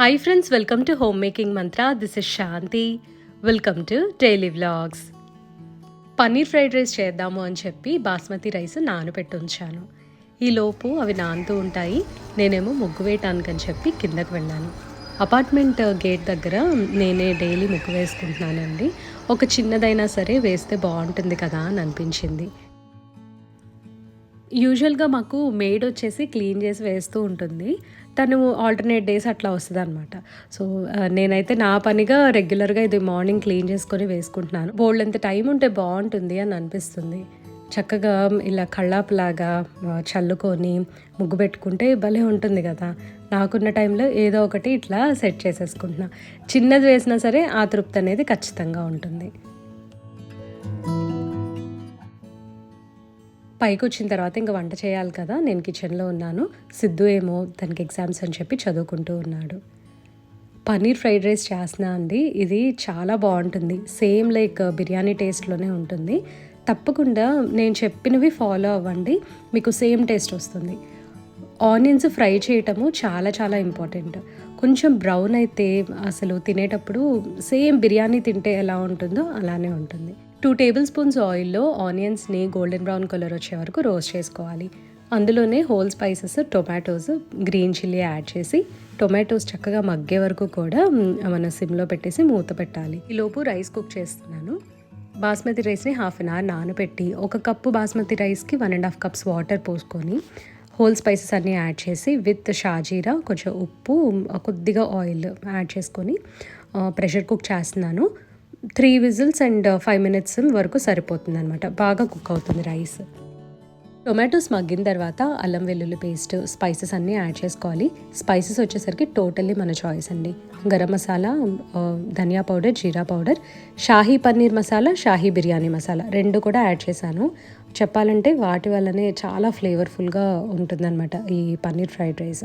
Hi friends welcome to home making mantra this is Shanti welcome to daily vlogs paneer fried rice చేద్దాము అని చెప్పి basmati rice నానబెట్టి ఉంచాను. ఈలోపు అవి నానుతూ ఉంటాయి. నేనేమో ముగ్గు వేయటానికని చెప్పి కిందకు వెళ్ళాను. అపార్ట్మెంట్ గేట్ దగ్గర నేనే డైలీ ముగ్గు వేసుకుంటున్నానండి. ఒక చిన్నదైనా సరే వేస్తే బాగుంటుంది కదా అని అనిపించింది. యూజువల్గా మాకు మేడ్ వచ్చేసి క్లీన్ చేసి వేస్తూ ఉంటుంది. తను ఆల్టర్నేట్ డేస్ అట్లా వస్తుంది అనమాట సో uh, నేనైతే నా పనిగా రెగ్యులర్గా ఇది మార్నింగ్ క్లీన్ చేసుకొని వేసుకుంటున్నాను. బోల్డ్ ఎంత టైం ఉంటే బాగుంటుంది అని అనిపిస్తుంది. చక్కగా ఇలా కళ్ళాపులాగా uh, చల్లుకొని ముగ్గు పెట్టుకుంటే భలే ఉంటుంది కదా. నాకున్న టైంలో ఏదో ఒకటి ఇట్లా సెట్ చేసేసుకుంటున్నా. చిన్నది వేసినా సరే ఆ తృప్తి అనేది ఖచ్చితంగా ఉంటుంది. పైకి వచ్చిన తర్వాత ఇంకా వంట చేయాలి కదా నేను కిచెన్లో ఉన్నాను. సిద్ధు ఏమో తనకి ఎగ్జామ్స్ అని చెప్పి చదువుకుంటూ ఉన్నాడు. పన్నీర్ ఫ్రైడ్ రైస్ చేస్తున్నా అండి. ఇది చాలా బాగుంటుంది. సేమ్ లైక్ బిర్యానీ టేస్ట్లోనే ఉంటుంది. తప్పకుండా నేను చెప్పినవి ఫాలో అవ్వండి. మీకు సేమ్ టేస్ట్ వస్తుంది. ఆనియన్స్ ఫ్రై చేయటము చాలా చాలా ఇంపార్టెంట్. కొంచెం బ్రౌన్ అయితే అసలు తినేటప్పుడు సేమ్ బిర్యానీ తింటే ఎలా ఉంటుందో అలానే ఉంటుంది. టూ టేబుల్ స్పూన్స్ ఆయిల్లో ఆనియన్స్ని గోల్డెన్ బ్రౌన్ కలర్ వచ్చే వరకు రోస్ట్ చేసుకోవాలి. అందులోనే whole spices tomatoes green chilli add చేసి టొమాటోస్ చక్కగా మగ్గే వరకు కూడా మన సిమ్లో పెట్టేసి మూత పెట్టాలి. ఈలోపు రైస్ కుక్ చేస్తున్నాను. బాస్మతి రైస్ని హాఫ్ అన్ అవర్ నానబెట్టి ఒక కప్పు బాస్మతి రైస్కి one and half cups water పోసుకొని హోల్ స్పైసెస్ అన్నీ యాడ్ చేసి విత్ షాజీరా కొంచెం ఉప్పు కొద్దిగా ఆయిల్ యాడ్ చేసుకొని ప్రెషర్ కుక్ చేస్తున్నాను. Three whistles and uh, five minutes వరకు సరిపోతుంది అనమాట బాగా కుక్ అవుతుంది రైస్. టొమాటోస్ మగ్గిన తర్వాత అల్లం వెల్లుల్లి పేస్ట్ స్పైసెస్ అన్నీ యాడ్ చేసుకోవాలి. స్పైసెస్ వచ్చేసరికి టోటల్లీ మన చాయిస్ అండి. Garam masala um, uh, dhania powder jeera powder shahi paneer masala shahi biryani masala రెండు కూడా యాడ్ చేశాను. చెప్పాలంటే వాటి వల్లనే చాలా ఫ్లేవర్ఫుల్గా ఉంటుందన్నమాట ఈ పన్నీర్ ఫ్రైడ్ రైస్.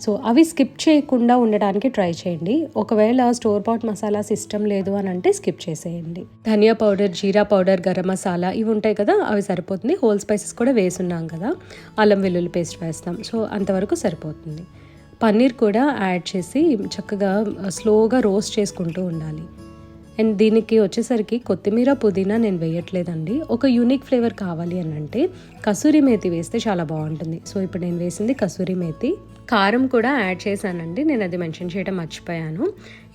సో అవి స్కిప్ చేయకుండా ఉండడానికి ట్రై చేయండి. ఒకవేళ స్టోర్ పాట్ మసాలా సిస్టమ్ లేదు అని అంటే స్కిప్ చేసేయండి. ధనియా పౌడర్ జీరా పౌడర్ గరం మసాలా ఇవి ఉంటాయి కదా అవి సరిపోతుంది. హోల్ స్పైసెస్ కూడా వేసున్నాం కదా అల్లం వెల్లుల్లి పేస్ట్ వేస్తాం. సో అంతవరకు సరిపోతుంది. పన్నీర్ కూడా యాడ్ చేసి చక్కగా స్లోగా రోస్ట్ చేసుకుంటూ ఉండాలి. అండ్ దీనికి వచ్చేసరికి కొత్తిమీర పుదీనా నేను వేయట్లేదండి. ఒక యూనిక్ ఫ్లేవర్ కావాలి అని అంటే కసూరి మేతి వేస్తే చాలా బాగుంటుంది. సో ఇప్పుడు నేను వేసింది కసూరి మేతి. కారం కూడా యాడ్ చేశానండి. నేను అది మెన్షన్ చేయడం మర్చిపోయాను.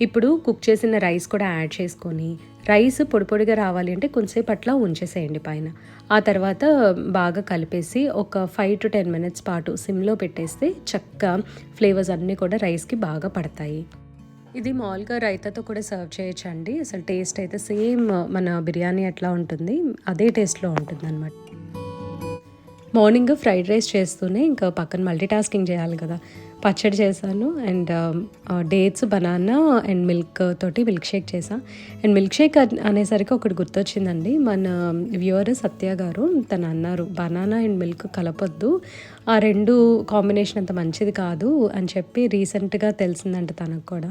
ఇప్పుడు కుక్ చేసిన రైస్ కూడా యాడ్ చేసుకొని రైస్ పొడి పొడిగా రావాలి అంటే కొంచెంసేపు అట్లా ఉంచేసేయండి పైన. ఆ తర్వాత బాగా కలిపేసి ఒక ఫైవ్ టు టెన్ మినిట్స్ పాటు సిమ్లో పెట్టేస్తే చక్కగా ఫ్లేవర్స్ అన్నీ కూడా రైస్కి బాగా పడతాయి. ఇది మామూలుగా రైతాతో కూడా సర్వ్ చేయొచ్చు అండి అసలు టేస్ట్ అయితే సేమ్ మన బిర్యానీ ఎట్లా ఉంటుంది అదే టేస్ట్లో ఉంటుంది అనమాట మార్నింగ్ ఫ్రైడ్ రైస్ చేస్తూనే ఇంకా పక్కన మల్టీ టాస్కింగ్ చేయాలి కదా. పచ్చడి చేశాను and dates banana and milk తోటి మిల్క్ షేక్ చేశాను అండ్ మిల్క్ షేక్ అనేసరికి ఒకటి గుర్తొచ్చిందండి. మన వ్యూవర్ సత్య గారు తను అన్నారు బనానా అండ్ మిల్క్ కలపొద్దు ఆ రెండు కాంబినేషన్ అంత మంచిది కాదు అని చెప్పి రీసెంట్గా తెలిసిందంట తనకు కూడా.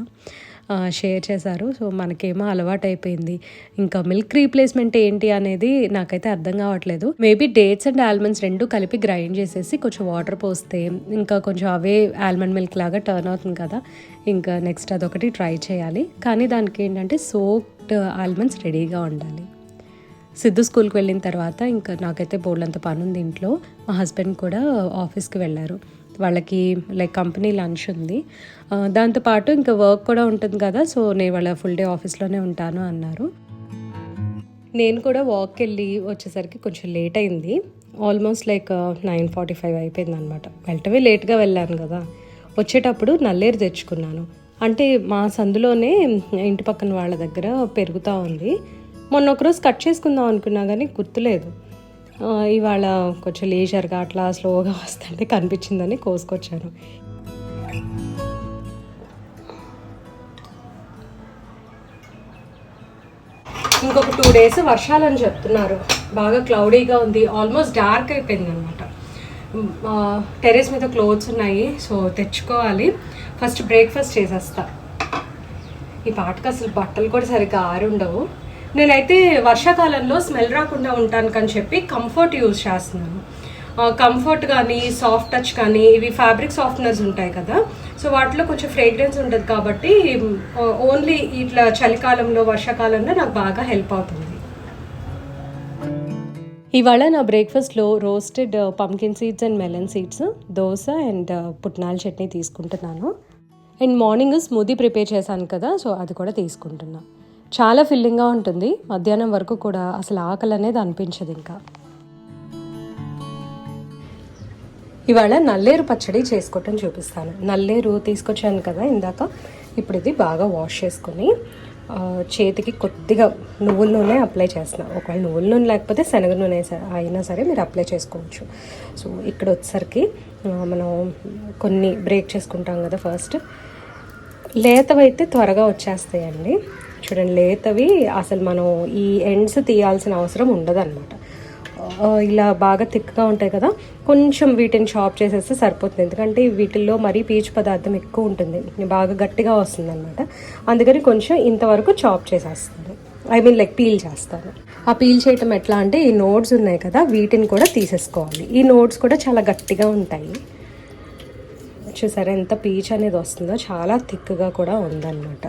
షేర్ చేశారు. సో మనకేమో అలవాటు అయిపోయింది ఇంకా మిల్క్ రీప్లేస్మెంట్ ఏంటి అనేది నాకైతే అర్థం కావట్లేదు. మేబీ డేట్స్ అండ్ ఆల్మండ్స్ రెండు కలిపి గ్రైండ్ చేసేసి కొంచెం వాటర్ పోస్తే ఇంకా కొంచెం అవే ఆల్మండ్ మిల్క్ లాగా టర్న్ అవుతుంది కదా ఇంకా నెక్స్ట్ అదొకటి ట్రై చేయాలి. కానీ దానికి ఏంటంటే సోక్డ్ ఆల్మండ్స్ రెడీగా ఉండాలి. సిద్ధు స్కూల్కి వెళ్ళిన తర్వాత ఇంకా నాకైతే బోల్డంత పని ఉంది ఇంట్లో. మా హస్బెండ్ కూడా ఆఫీస్కి వెళ్ళారు. వాళ్ళకి లైక్ కంపెనీ లంచ్ ఉంది. దాంతోపాటు ఇంకా వర్క్ కూడా ఉంటుంది కదా సో నేను వాళ్ళ ఫుల్ డే ఆఫీస్లోనే ఉంటాను అన్నారు. నేను కూడా వాక్కి వెళ్ళి వచ్చేసరికి కొంచెం లేట్ అయింది. Almost like nine forty five అయిపోయింది అనమాట వెళ్ళటమే లేట్గా వెళ్ళాను కదా. వచ్చేటప్పుడు నల్లేరు తెచ్చుకున్నాను. అంటే మా సందులోనే ఇంటి పక్కన వాళ్ళ దగ్గర పెరుగుతూ ఉంది. మొన్న ఒకరోజు కట్ చేసుకుందాం అనుకున్నా కానీ గుర్తులేదు. ఇవాళ కొంచెం లేజర్గా అట్లా స్లోగా వస్తుంటే కనిపించిందని కోసుకొచ్చాను. ఇంకొక టూ డేస్ వర్షాలు అని చెప్తున్నారు. బాగా క్లౌడీగా ఉంది. ఆల్మోస్ట్ డార్క్ అయిపోయింది అనమాట టెరెస్ మీద క్లోత్స్ ఉన్నాయి. సో తెచ్చుకోవాలి. ఫస్ట్ బ్రేక్ఫాస్ట్ చేసేస్తా. ఈ పాటకు అసలు బట్టలు కూడా సరిగ్గా ఆరుండవు. నేనైతే వర్షాకాలంలో స్మెల్ రాకుండా ఉంటాను అని చెప్పి కంఫర్ట్ యూజ్ చేస్తున్నాను. కంఫర్ట్ కానీ సాఫ్ట్ టచ్ కానీ ఇవి ఫ్యాబ్రిక్ సాఫ్ట్నర్స్ ఉంటాయి కదా. సో వాటిలో కొంచెం ఫ్రేగ్రెన్స్ ఉంటుంది కాబట్టి ఓన్లీ ఇట్లా చలికాలంలో వర్షాకాలంలో నాకు బాగా హెల్ప్ అవుతుంది. ఇవాళ నా బ్రేక్ఫాస్ట్లో roasted pumpkin seeds and melon seeds dosa and పుట్నాల చట్నీ తీసుకుంటున్నాను. అండ్ మార్నింగ్ స్మూదీ ప్రిపేర్ చేశాను కదా సో అది కూడా తీసుకుంటున్నాను చాలా ఫిల్లింగ్గా ఉంటుంది. మధ్యాహ్నం వరకు కూడా అసలు ఆకలి అనేది అనిపించదు ఇంకా. ఇవాళ నల్లేరు పచ్చడి చేసుకోవటం చూపిస్తాను. నల్లేరు తీసుకొచ్చాను కదా ఇందాక. ఇప్పుడు ఇది బాగా వాష్ చేసుకొని చేతికి కొద్దిగా నువ్వుల నూనె అప్లై చేస్తున్నా. ఒకవేళ నువ్వుల నూనె లేకపోతే శనగ నూనె అయినా సరే మీరు అప్లై చేసుకోవచ్చు. సో ఇక్కడ వచ్చేసరికి మనం కొన్ని బ్రేక్ చేసుకుంటాం కదా ఫస్ట్ లేతవైతే త్వరగా వచ్చేస్తాయండి. చూడండి లేతవి అసలు మనం ఈ ఎండ్స్ తీయాల్సిన అవసరం ఉండదన్నమాట. ఇలా బాగా థిక్గా ఉంటాయి కదా కొంచెం వీటిని చాప్ చేసేస్తే సరిపోతుంది. ఎందుకంటే వీటిల్లో మరీ పీచు పదార్థం ఎక్కువ ఉంటుంది. బాగా గట్టిగా వస్తుంది అనమాట అందుకని కొంచెం ఇంతవరకు చాప్ చేసేస్తాను. ఐ మీన్ లైక్ పీల్ చేస్తాను. ఆ పీల్ చేయటం ఎట్లా అంటే ఈ నోట్స్ ఉన్నాయి కదా వీటిని కూడా తీసేసుకోవాలి. ఈ నోట్స్ కూడా చాలా గట్టిగా ఉంటాయి. చూసారా ఎంత పీచ్ అనేది వస్తుందో? చాలా థిక్గా కూడా ఉందన్నమాట.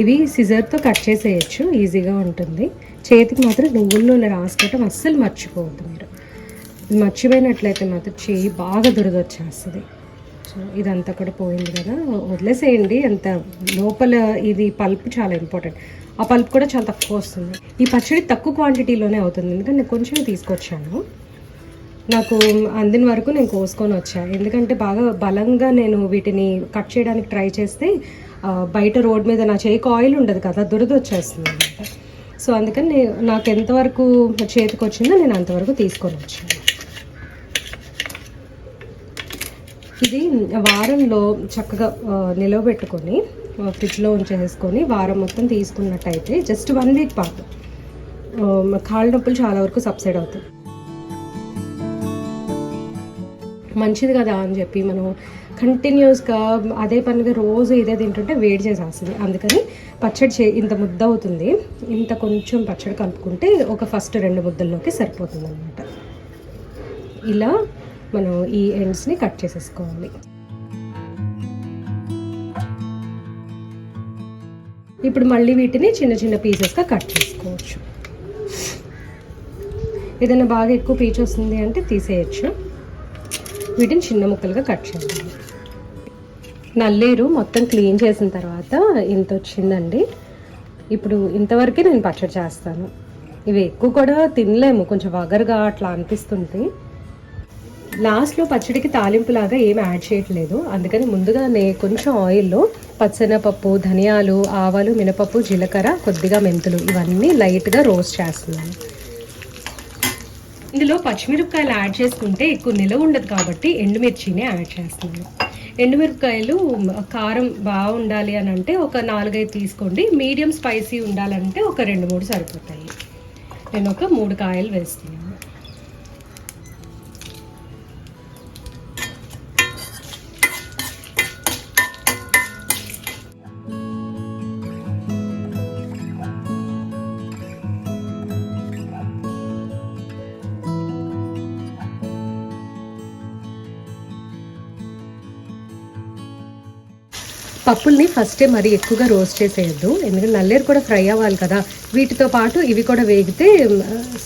ఇవి సిజర్తో కట్ చేసేయచ్చు ఈజీగా ఉంటుంది. చేతికి మాత్రం నువ్వుల్లో రాసుకోవటం అస్సలు మర్చిపోవద్దు మీరు. మర్చిపోయినట్లయితే మాత్రం చేయి బాగా దురదొచ్చేస్తుంది. సో ఇదంతా కూడా పోయింది కదా. వదిలేసేయండి అంత లోపల ఇది పల్ప్ చాలా ఇంపార్టెంట్. ఆ పల్ప్ కూడా చాలా తక్కువ వస్తుంది. ఈ పచ్చడి తక్కువ క్వాంటిటీలోనే అవుతుంది ఎందుకంటే నేను కొంచెమే తీసుకొచ్చాను. నాకు అందిన వరకు నేను కోసుకొని వచ్చా. ఎందుకంటే బాగా బలంగా నేను వీటిని కట్ చేయడానికి ట్రై చేస్తే బయట రోడ్ మీద నా చేయికి ఆయిల్ ఉండదు కదా దురద వచ్చేస్తుంది అనమాట సో అందుకని నేను నాకు ఎంతవరకు చేతికి వచ్చిందో నేను అంతవరకు తీసుకొని వచ్చాను ఇది వారంలో చక్కగా నిలవబెట్టుకొని ఫ్రిడ్జ్లో ఉంచేసుకొని వారం మొత్తం తీసుకున్నట్టయితే జస్ట్ వన్ వీక్ పాటు కాళ్ళ నొప్పులు చాలా వరకు సబ్సైడ్ అవుతాయి. మంచిది కదా అని చెప్పి మనం కంటిన్యూస్గా అదే పనిగా రోజు ఇదే తింటుంటే వేడి చేసేస్తుంది. అందుకని పచ్చడి చే ఇంత ముద్ద అవుతుంది. ఇంత కొంచెం పచ్చడి కలుపుకుంటే ఒక ఫస్ట్ రెండు ముద్దల్లోకి సరిపోతుంది అనమాట ఇలా మనం ఈ ఎండ్స్ని కట్ చేసేసుకోవాలి. ఇప్పుడు మళ్ళీ వీటిని చిన్న చిన్న పీసెస్గా కట్ చేసుకోవచ్చు. ఏదైనా బాగా ఎక్కువ పీచు వస్తుంది అంటే తీసేయచ్చు. వీటిని చిన్న ముక్కలుగా కట్ చేయాలి. నల్లేరు మొత్తం క్లీన్ చేసిన తర్వాత ఇంత వచ్చిందండి. ఇప్పుడు ఇంతవరకే నేను పచ్చడి చేస్తాను. ఇవి ఎక్కువ కూడా తినలేము కొంచెం వగరుగా అట్లా అనిపిస్తుంది. లాస్ట్లో పచ్చడికి తాలింపులాగా ఏం యాడ్ చేయట్లేదు. అందుకని ముందుగా నేను కొంచెం ఆయిల్లో పచ్చనపప్పు ధనియాలు ఆవాలు మినపప్పు జీలకర్ర కొద్దిగా మెంతులు ఇవన్నీ లైట్గా రోస్ట్ చేస్తున్నాను. ఇందులో పచ్చిమిరపకాయలు యాడ్ చేసుకుంటే ఎక్కువ నిలవ ఉండదు కాబట్టి ఎండుమిర్చిని యాడ్ చేస్తున్నాను. ఎండుమిరపకాయలు కారం బాగుండాలి అని అంటే ఒక నాలుగైదు తీసుకోండి. మీడియం స్పైసీ ఉండాలంటే ఒక రెండు మూడు సరిపోతాయి. నేను ఒక మూడు కాయలు వేస్తున్నాను. పప్పుల్ని ఫస్టే మరి ఎక్కువగా రోస్ట్ చేసేయద్దు. ఎందుకంటే నల్లేరు కూడా ఫ్రై అవ్వాలి కదా. వీటితో పాటు ఇవి కూడా వేగితే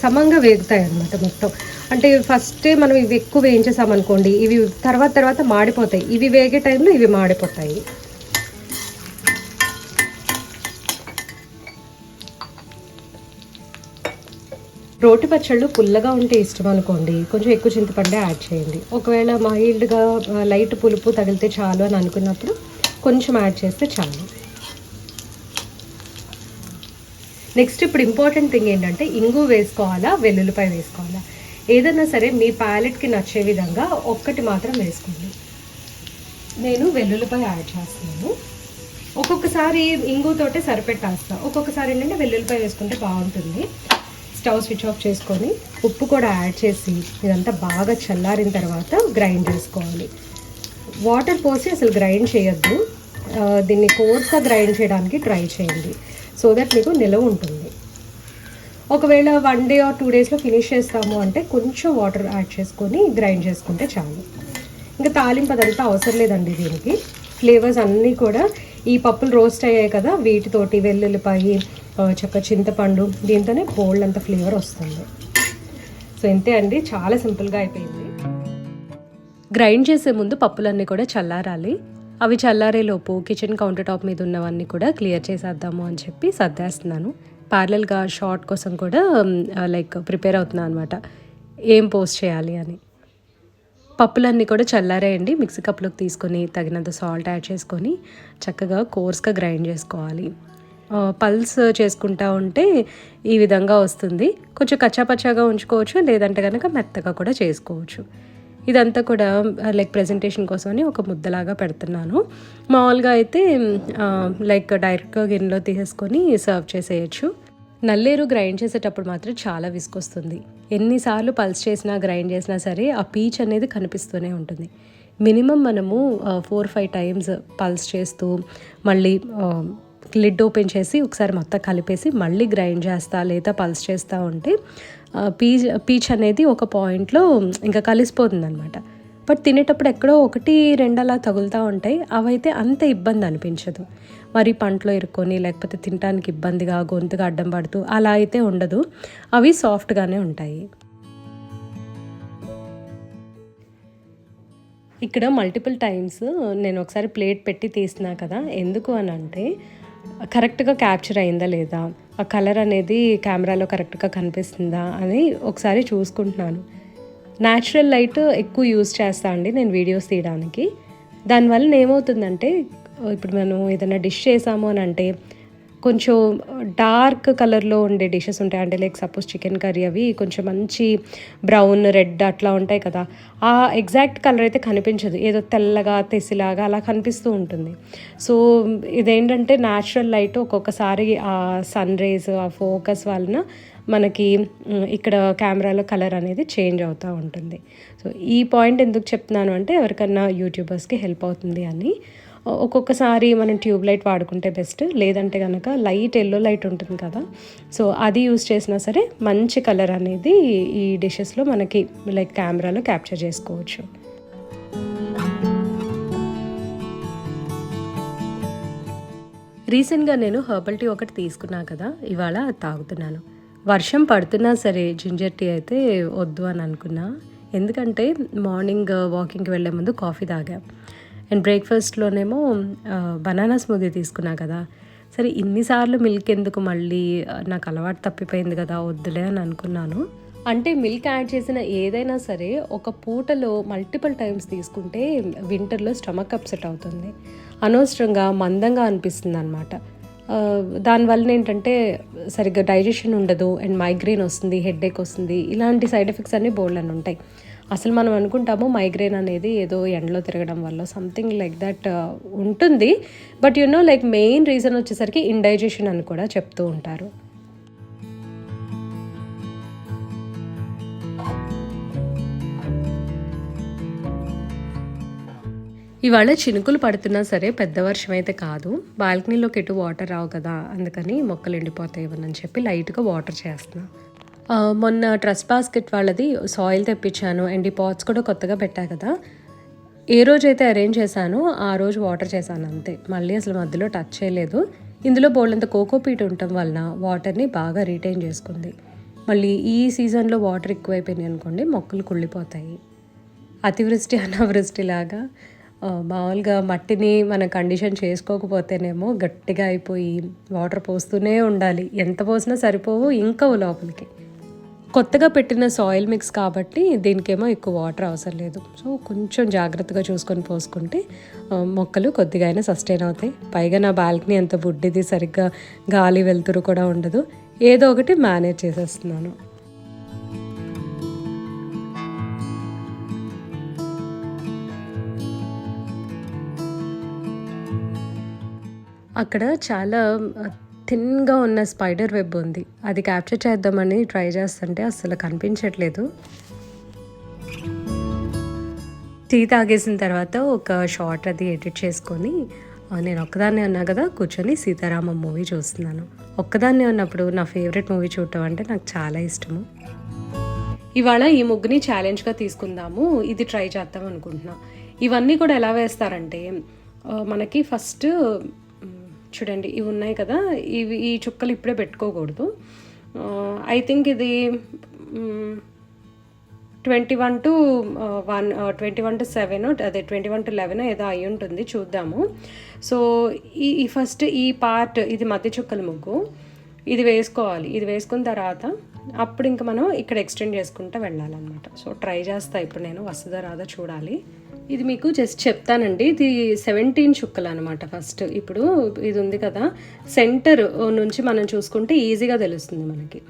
సమంగా వేగుతాయి అన్నమాట మొత్తం. అంటే ఫస్టే మనం ఇవి ఎక్కువ వేయించేసామనుకోండి ఇవి తర్వాత తర్వాత మాడిపోతాయి. ఇవి వేగే టైంలో ఇవి మాడిపోతాయి. రోటి పచ్చళ్ళు పుల్లగా ఉంటే ఇష్టం అనుకోండి. కొంచెం ఎక్కువ చింతపండే యాడ్ చేయండి. ఒకవేళ మైల్డ్గా లైట్ పులుపు తగిలితే చాలు అని అనుకున్నప్పుడు కొంచెం యాడ్ చేస్తే చాలు. నెక్స్ట్ ఇప్పుడు ఇంపార్టెంట్ థింగ్ ఏంటంటే ఇంగు వేసుకోవాలా వెల్లుల్లిపాయ వేసుకోవాలా? ఏదైనా సరే మీ ప్యాలెట్కి నచ్చే విధంగా ఒక్కటి మాత్రం వేసుకోండి. నేను వెల్లుల్లిపాయ యాడ్ చేస్తున్నాను. ఒక్కొక్కసారి ఇంగుతోటే సరిపెట్టేస్తా ఒక్కొక్కసారి ఏంటంటే వెల్లుల్లిపాయ వేసుకుంటే బాగుంటుంది. స్టవ్ స్విచ్ ఆఫ్ చేసుకొని ఉప్పు కూడా యాడ్ చేసి ఇదంతా బాగా చల్లారిన తర్వాత గ్రైండ్ చేసుకోవాలి. వాటర్ పోసి అసలు గ్రైండ్ చేయొద్దు. దీన్ని కోర్స్గా గ్రైండ్ చేయడానికి ట్రై చేయండి. సో దట్ మీకు నిలవ ఉంటుంది. ఒకవేళ వన్ డే ఆర్ టూ డేస్లో ఫినిష్ చేస్తాము అంటే కొంచెం వాటర్ యాడ్ చేసుకొని గ్రైండ్ చేసుకుంటే చాలు. ఇంకా తాలింపు అదంతా అవసరం లేదండి దీనికి. ఫ్లేవర్స్ అన్నీ కూడా ఈ పప్పులు రోస్ట్ అయ్యాయి కదా వీటితోటి వెల్లుల్లిపాయి చక్క చింతపండు దీంతోనే బోల్డ్ అంత ఫ్లేవర్ వస్తుంది. సో ఇంతే అండి. చాలా సింపుల్గా అయిపోయింది. గ్రైండ్ చేసే ముందు పప్పులన్నీ కూడా చల్లారాలి. అవి చల్లారేలోపు కిచెన్ కౌంటర్ టాప్ మీద ఉన్నవన్నీ కూడా క్లియర్ చేసేద్దాము అని చెప్పి సర్దేస్తున్నాను. ప్యారలల్గా షార్ట్ కోసం కూడా లైక్ ప్రిపేర్ అవుతున్నాను అనమాట ఏం పోస్ట్ చేయాలి అని. పప్పులన్నీ కూడా చల్లారేయండి. మిక్సీ కప్లోకి తీసుకొని తగినంత సాల్ట్ యాడ్ చేసుకొని చక్కగా కోర్స్గా గ్రైండ్ చేసుకోవాలి. పల్స్ చేసుకుంటా ఉంటే ఈ విధంగా వస్తుంది. కొంచెం కచ్చాపచ్చాగా ఉంచుకోవచ్చు లేదంటే కనుక మెత్తగా కూడా చేసుకోవచ్చు. ఇదంతా కూడా లైక్ ప్రెజెంటేషన్ కోసమని ఒక ముద్దలాగా పెడుతున్నాను. మామూలుగా అయితే లైక్ డైరెక్ట్గా గిన్నెలో తీసేసుకొని సర్వ్ చేసేయచ్చు. నల్లేరు గ్రైండ్ చేసేటప్పుడు మాత్రం చాలా విసుకొస్తుంది ఎన్నిసార్లు పల్స్ చేసినా గ్రైండ్ చేసినా సరే ఆ పీచ్ అనేది కనిపిస్తూనే ఉంటుంది. మినిమం మనము ఫోర్ ఫైవ్ టైమ్స్ పల్స్ చేస్తూ మళ్ళీ లిడ్ ఓపెన్ చేసి ఒకసారి మొత్తం కలిపేసి మళ్ళీ గ్రైండ్ చేస్తా లేదా పల్స్ చేస్తూ ఉంటే పీచ్ పీచ్ అనేది ఒక పాయింట్లో ఇంకా కలిసిపోతుంది అనమాట బట్ తినేటప్పుడు ఎక్కడో ఒకటి రెండు అలా తగులుతూ ఉంటాయి. అవైతే అంత ఇబ్బంది అనిపించదు. మరి పంటలో ఇరుక్కొని లేకపోతే తినడానికి ఇబ్బందిగా గొంతుగా అడ్డం పడుతూ అలా అయితే ఉండదు. అవి సాఫ్ట్గానే ఉంటాయి. ఇక్కడ మల్టిపుల్ టైమ్స్ నేను ఒకసారి ప్లేట్ పెట్టి తీసినా కదా. ఎందుకు అని అంటే కరెక్ట్గా క్యాప్చర్ అయిందా లేదా? ఆ కలర్ అనేది కెమెరాలో కరెక్ట్గా కనిపిస్తుందా అని ఒకసారి చూసుకుంటున్నాను. న్యాచురల్ లైట్ ఎక్కువ యూజ్ చేస్తా అండి నేను వీడియోస్ తీయడానికి. దానివల్ల ఏమవుతుందంటే ఇప్పుడు మనం ఏదైనా డిష్ చేసాము అని అంటే కొంచెం డార్క్ కలర్లో ఉండే డిషెస్ ఉంటాయి. అంటే లైక్ సపోజ్ చికెన్ కర్రీ అవి కొంచెం మంచి బ్రౌన్ రెడ్ అట్లా ఉంటాయి కదా. ఆ ఎగ్జాక్ట్ కలర్ అయితే కనిపించదు. ఏదో తెల్లగా తెసిలాగా అలా కనిపిస్తూ ఉంటుంది. సో ఇదేంటంటే న్యాచురల్ లైట్ ఒక్కొక్కసారి ఆ సన్ రేస్ ఆ ఫోకస్ వలన మనకి ఇక్కడ కెమెరాలో కలర్ అనేది చేంజ్ అవుతూ ఉంటుంది. సో ఈ పాయింట్ ఎందుకు చెప్తున్నాను అంటే ఎవరికన్నా యూట్యూబర్స్కి హెల్ప్ అవుతుంది అని. ఒక్కొక్కసారి మనం ట్యూబ్ లైట్ వాడుకుంటే బెస్ట్. లేదంటే కనుక లైట్ ఎల్లో లైట్ ఉంటుంది కదా. సో అది యూస్ చేసినా సరే మంచి కలర్ అనేది ఈ డిషెస్లో మనకి లైక్ కెమెరాలో క్యాప్చర్ చేసుకోవచ్చు. రీసెంట్గా నేను హర్బల్ టీ ఒకటి తీసుకున్నా కదా ఇవాళ అది తాగుతున్నాను. వర్షం పడుతున్నా సరే జింజర్ టీ అయితే వద్దు అని అనుకున్నా. ఎందుకంటే మార్నింగ్ వాకింగ్కి వెళ్ళే ముందు కాఫీ తాగా. అండ్ బ్రేక్ఫాస్ట్లోనేమో బనానా స్మూదీ తీసుకున్నా కదా. సరే ఇన్నిసార్లు మిల్క్ ఎందుకు మళ్ళీ? నాకు అలవాటు తప్పిపోయింది కదా వద్దులే అని అనుకున్నాను. అంటే మిల్క్ యాడ్ చేసిన ఏదైనా సరే ఒక పూటలో మల్టిపుల్ టైమ్స్ తీసుకుంటే వింటర్లో స్టమక్ అప్సెట్ అవుతుంది. అనవసరంగా మందంగా అనిపిస్తుంది అనమాట దానివల్ల ఏంటంటే సరిగ్గా డైజెషన్ ఉండదు అండ్ మైగ్రెయిన్ వస్తుంది హెడేక్ వస్తుంది ఇలాంటి సైడ్ ఎఫెక్ట్స్ అన్నీ బోల్డ్ అని ఉంటాయి. అసలు మనం అనుకుంటాము మైగ్రేన్ అనేది ఏదో ఎండలో తిరగడం వల్ల సంథింగ్ లైక్ దట్ ఉంటుంది. But you know like main reason వచ్చేసరికి ఇండైజెషన్ అని కూడా చెప్తూ ఉంటారు. ఇవాళ చినుకులు పడుతున్నా సరే పెద్ద వర్షం అయితే కాదు. బాల్కనీలోకి ఎటు వాటర్ రావు కదా అందుకని మొక్కలు ఎండిపోతాయి చెప్పి లైట్గా వాటర్ చేస్తున్నాను మొన్న ట్రస్ బాస్కెట్ వాళ్ళది సాయిల్ తెప్పించాను అండ్ ఈ పాట్స్ కూడా కొత్తగా పెట్టా కదా. ఏ రోజు అయితే అరేంజ్ చేశానో ఆ రోజు వాటర్ చేశాను అంతే. మళ్ళీ అసలు మధ్యలో టచ్ చేయలేదు. ఇందులో బోల్డంత కోకోపీట్ ఉండటం వలన వాటర్ని బాగా రీటైన్ చేసుకుంది. మళ్ళీ ఈ సీజన్లో వాటర్ ఎక్కువైపోయినాయి అనుకోండి మొక్కలు కుళ్ళిపోతాయి. అతివృష్టి అనావృష్టిలాగా మామూలుగా మట్టిని మన కండిషన్ చేసుకోకపోతేనేమో గట్టిగా అయిపోయి వాటర్ పోస్తూనే ఉండాలి. ఎంత పోసినా సరిపోవు ఇంకా లోపలికి. కొత్తగా పెట్టిన సాయిల్ మిక్స్ కాబట్టి దీనికేమో ఎక్కువ వాటర్ అవసరం లేదు. సో కొంచెం జాగ్రత్తగా చూసుకొని పోసుకుంటే మొక్కలు కొద్దిగా అయినా సస్టైన్ అవుతాయి. పైగా నా బాల్కనీ అంత బుడ్డిది సరిగ్గా గాలి వెలుతురు కూడా ఉండదు. ఏదో ఒకటి మేనేజ్ చేసేస్తున్నాను. అక్కడ చాలా థిన్గా ఉన్న స్పైడర్ వెబ్ ఉంది. అది క్యాప్చర్ చేద్దామని ట్రై చేస్తుంటే అసలు కనిపించట్లేదు. టీ తాగేసిన తర్వాత ఒక షార్ట్ అది ఎడిట్ చేసుకొని నేను ఒక్కదాన్నే ఉన్నా కదా కూర్చొని సీతారామం మూవీ చూస్తున్నాను. ఒక్కదాన్నే ఉన్నప్పుడు నా ఫేవరెట్ మూవీ చూడటం అంటే నాకు చాలా ఇష్టము. ఇవాళ ఈ ముగ్గుని ఛాలెంజ్గా తీసుకుందాము. ఇది ట్రై చేద్దాం అనుకుంటున్నా. ఇవన్నీ కూడా ఎలా వేస్తారంటే మనకి ఫస్ట్ చూడండి ఇవి ఉన్నాయి కదా. ఇవి ఈ చుక్కలు ఇప్పుడే పెట్టుకోకూడదు. ఐ థింక్ ఇది twenty one two one twenty one two seven అదే ట్వంటీ వన్ టు లెవెన్ ఏదో అయి ఉంటుంది చూద్దాము. సో ఈ ఈ ఫస్ట్ ఈ పార్ట్ ఇది మధ్య చుక్కల ముగ్గు. ఇది వేసుకోవాలి. ఇది వేసుకున్న తర్వాత అప్పుడు ఇంకా మనం ఇక్కడ ఎక్స్టెండ్ చేసుకుంటూ వెళ్ళాలన్నమాట. సో ట్రై చేస్తా. ఇప్పుడు నేను వస్తుందా రాదా చూడాలి. ఇది మీకు జస్ట్ చెప్తానండి. ఇది సెవెంటీన్ చుక్కలు అనమాట ఫస్ట్ ఇప్పుడు ఇది ఉంది కదా సెంటర్ నుంచి మనం చూసుకుంటే ఈజీగా తెలుస్తుంది మనకి.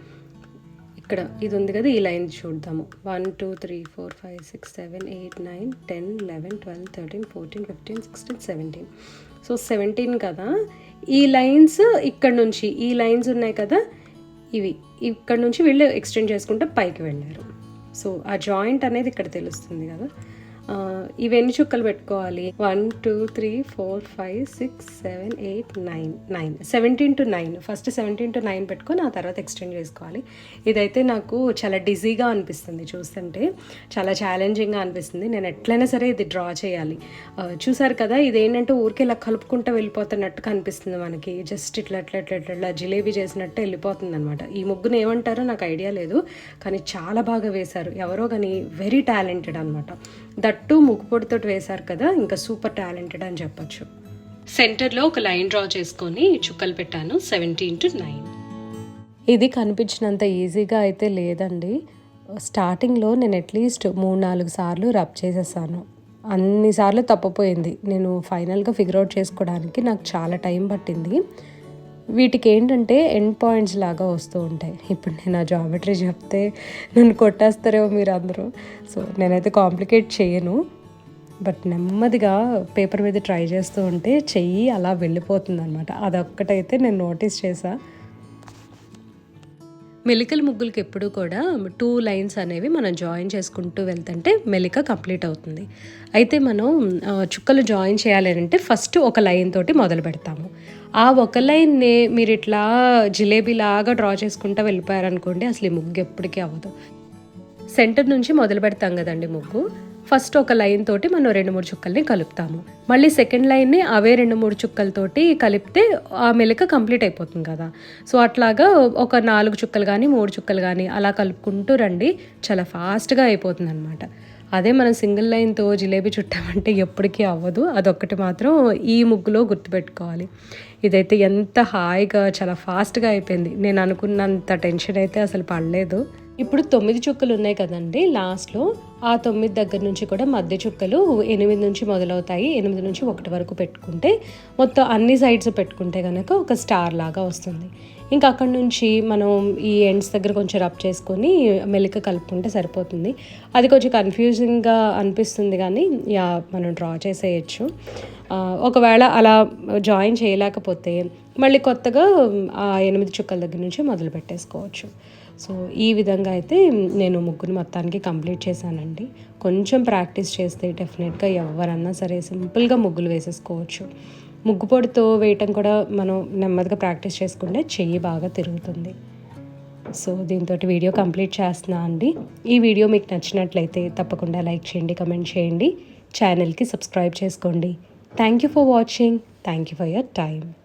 ఇక్కడ ఇది ఉంది కదా ఈ లైన్ చూద్దాము. One two three four five six seven eight nine ten eleven twelve thirteen fourteen fifteen sixteen seventeen so seventeen కదా. ఈ లైన్స్ ఇక్కడ నుంచి ఈ లైన్స్ ఉన్నాయి కదా ఇవి. ఇక్కడ నుంచి వీళ్ళు ఎక్స్టెండ్ చేసుకుంటే పైకి వెళ్ళారు. సో ఆ జాయింట్ అనేది ఇక్కడ తెలుస్తుంది కదా. ఇవి ఎన్ని చుక్కలు పెట్టుకోవాలి? One two three four five six seven eight nine nine seventeen two nine first seventeen two nine పెట్టుకొని ఆ తర్వాత ఎక్స్టెండ్ చేసుకోవాలి. ఇదైతే నాకు చాలా డిజీగా అనిపిస్తుంది చూస్తుంటే. చాలా ఛాలెంజింగ్గా అనిపిస్తుంది. నేను ఎట్లయినా సరే ఇది డ్రా చేయాలి. చూసారు కదా ఇదేంటంటే ఊరికే ఇలా కలుపుకుంటూ వెళ్ళిపోతున్నట్టు కనిపిస్తుంది మనకి. జస్ట్ ఇట్లా ఇట్లా ఇట్లా ఇట్లా ఇట్లా జిలేబీ చేసినట్టు వెళ్ళిపోతుంది అనమాట ఈ ముగ్గును ఏమంటారో నాకు ఐడియా లేదు. కానీ చాలా బాగా వేశారు. ఎవరో కానీ వెరీ టాలెంటెడ్ అనమాట దట్టు ముగ్గు పొడితో వేశారు కదా ఇంకా సూపర్ టాలెంటెడ్ అని చెప్పొచ్చు. సెంటర్లో ఒక లైన్ డ్రా చేసుకొని చుక్కలు పెట్టాను సెవెంటీన్ టు నైన్. ఇది కనిపించినంత ఈజీగా అయితే లేదండి. స్టార్టింగ్లో నేను అట్లీస్ట్ మూడు నాలుగు సార్లు రబ్ చేసేసాను. అన్నిసార్లు తప్పిపోయింది. నేను ఫైనల్గా ఫిగర్ అవుట్ చేసుకోవడానికి నాకు చాలా టైం పట్టింది. వీటికి ఏంటంటే ఎండ్ పాయింట్స్ లాగా వస్తూ ఉంటాయి. ఇప్పుడు నేను ఆ జామెట్రీ చెప్తే నన్ను కొట్టేస్తారేమో మీరు అందరూ సో నేనైతే కాంప్లికేట్ చేయను. బట్ నెమ్మదిగా పేపర్ మీద ట్రై చేస్తూ ఉంటే చెయ్యి అలా వెళ్ళిపోతుంది అనమాట అదొక్కటైతే నేను నోటీస్ చేశా. మెలికల ముగ్గులకి ఎప్పుడు కూడా టూ లైన్స్ అనేవి మనం జాయిన్ చేసుకుంటూ వెళ్తుంటే మెలిక కంప్లీట్ అవుతుంది. అయితే మనం చుక్కలు జాయిన్ చేయాలి అంటే ఫస్ట్ ఒక లైన్ తోటి మొదలు పెడతాము. ఆ ఒక లైన్నే మీరు ఇట్లా జిలేబీ లాగా డ్రా చేసుకుంటూ వెళ్ళిపోయారనుకోండి అసలు ఈ ముగ్గు ఎప్పటికీ అవ్వదు. సెంటర్ నుంచి మొదలు పెడతాం కదండి ముగ్గు. ఫస్ట్ ఒక లైన్ తోటి మనం రెండు మూడు చుక్కల్ని కలుపుతాము. మళ్ళీ సెకండ్ లైన్ని అవే రెండు మూడు చుక్కలతోటి కలిపితే ఆ మెలిక కంప్లీట్ అయిపోతుంది కదా. సో అట్లాగా ఒక నాలుగు చుక్కలు కానీ మూడు చుక్కలు కానీ అలా కలుపుకుంటూ రండి. చాలా ఫాస్ట్గా అయిపోతుంది అనమాట అదే మనం సింగిల్ లైన్తో జిలేబీ చుట్టామంటే ఎప్పటికీ అవ్వదు. అదొక్కటి మాత్రం ఈ ముగ్గులో గుర్తుపెట్టుకోవాలి. ఇదైతే ఎంత హాయిగా చాలా ఫాస్ట్గా అయిపోయింది. నేను అనుకున్నంత టెన్షన్ అయితే అసలు పడలేదు. ఇప్పుడు తొమ్మిది చుక్కలు ఉన్నాయి కదండి లాస్ట్లో. ఆ తొమ్మిది దగ్గర నుంచి కూడా మధ్య చుక్కలు ఎనిమిది నుంచి మొదలవుతాయి. ఎనిమిది నుంచి ఒకటి వరకు పెట్టుకుంటే మొత్తం అన్ని సైడ్స్ పెట్టుకుంటే కనుక ఒక స్టార్ లాగా వస్తుంది. ఇంకా అక్కడ నుంచి మనం ఈ ఎండ్స్ దగ్గర కొంచెం రబ్ చేసుకొని మెలిక కలుపుకుంటే సరిపోతుంది. అది కొంచెం కన్ఫ్యూజింగ్గా అనిపిస్తుంది కానీ యా మనం డ్రా చేసేయచ్చు. ఒకవేళ అలా జాయిన్ చేయలేకపోతే మళ్ళీ కొత్తగా ఆ ఎనిమిది చుక్కల దగ్గర నుంచి మొదలు పెట్టేసుకోవచ్చు. సో ఈ విధంగా అయితే నేను ముగ్గురు మొత్తానికి కంప్లీట్ చేశానండి. కొంచెం ప్రాక్టీస్ చేస్తే డెఫినెట్గా ఎవరన్నా సరే సింపుల్గా ముగ్గులు వేసేసుకోవచ్చు. ముగ్గు పొడితో వేయటం కూడా మనం నెమ్మదిగా ప్రాక్టీస్ చేసుకుంటే చెయ్యి బాగా తిరుగుతుంది. సో దీంతో వీడియో కంప్లీట్ చేస్తున్నా అండి. ఈ వీడియో మీకు నచ్చినట్లయితే తప్పకుండా లైక్ చేయండి కమెంట్ చేయండి. ఛానల్కి సబ్స్క్రైబ్ చేసుకోండి. Thank you for watching thank you for your time